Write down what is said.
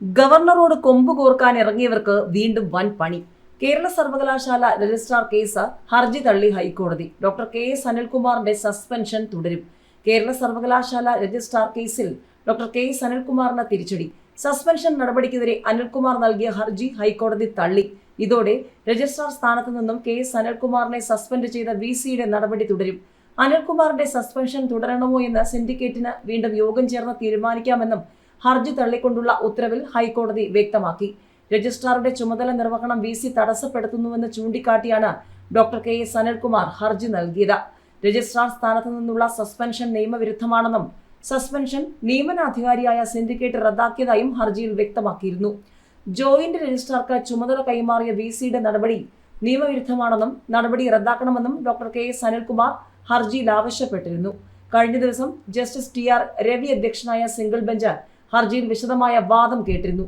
ഗവർണറോട് കൊമ്പ് കോർക്കാൻ ഇറങ്ങിയവർക്ക് വീണ്ടും വൻ പണി. കേരള സർവകലാശാല രജിസ്ട്രാർ കേസ് ഹർജി തള്ളി ഹൈക്കോടതി. ഡോക്ടർ കെ എസ് അനിൽകുമാറിന്റെ സസ്പെൻഷൻ തുടരും. കേരള സർവകലാശാല രജിസ്ട്രാർ കേസിൽ ഡോക്ടർ കെ എസ് അനിൽകുമാറിന് തിരിച്ചടി. സസ്പെൻഷൻ നടപടിക്കെതിരെ അനിൽകുമാർ നൽകിയ ഹർജി ഹൈക്കോടതി തള്ളി. ഇതോടെ രജിസ്ട്രാർ സ്ഥാനത്ത് നിന്നും കെ എസ് അനിൽകുമാറിനെ സസ്പെൻഡ് ചെയ്ത വി സിയുടെ നടപടി തുടരും. അനിൽകുമാറിന്റെ സസ്പെൻഷൻ തുടരണമോ എന്ന് സിൻഡിക്കേറ്റിന് വീണ്ടും യോഗം ചേർന്ന് തീരുമാനിക്കാമെന്നും ഹർജി തള്ളിക്കൊണ്ടുള്ള ഉത്തരവിൽ ഹൈക്കോടതി വ്യക്തമാക്കി. രജിസ്ട്രാറുടെ ചുമതല നിർവഹണം വി സി തടസ്സപ്പെടുത്തുന്നുവെന്ന് ചൂണ്ടിക്കാട്ടിയാണ് ഡോക്ടർ കെ എസ് അനിൽകുമാർ ഹർജി നൽകിയത്. രജിസ്ട്രാർ സ്ഥാനത്തു നിന്നുള്ള സസ്പെൻഷൻ നിയമവിരുദ്ധമാണെന്നും സസ്പെൻഷൻ നിയമനാധികാരിയായ സിൻഡിക്കേറ്റ് റദ്ദാക്കിയതായും ഹർജിയിൽ വ്യക്തമാക്കിയിരുന്നു. ജോയിന്റ് രജിസ്ട്രാർക്ക് ചുമതല കൈമാറിയ വി സിയുടെ നടപടി നിയമവിരുദ്ധമാണെന്നും നടപടി റദ്ദാക്കണമെന്നും ഡോക്ടർ കെ എസ് അനിൽകുമാർ ഹർജിയിൽ ആവശ്യപ്പെട്ടിരുന്നു. കഴിഞ്ഞ ദിവസം ജസ്റ്റിസ് ടി ആർ രവി അധ്യക്ഷനായ സിംഗിൾ ബെഞ്ച് ഹർജിയിൽ വിശദമായ വാദം കേട്ടിരുന്നു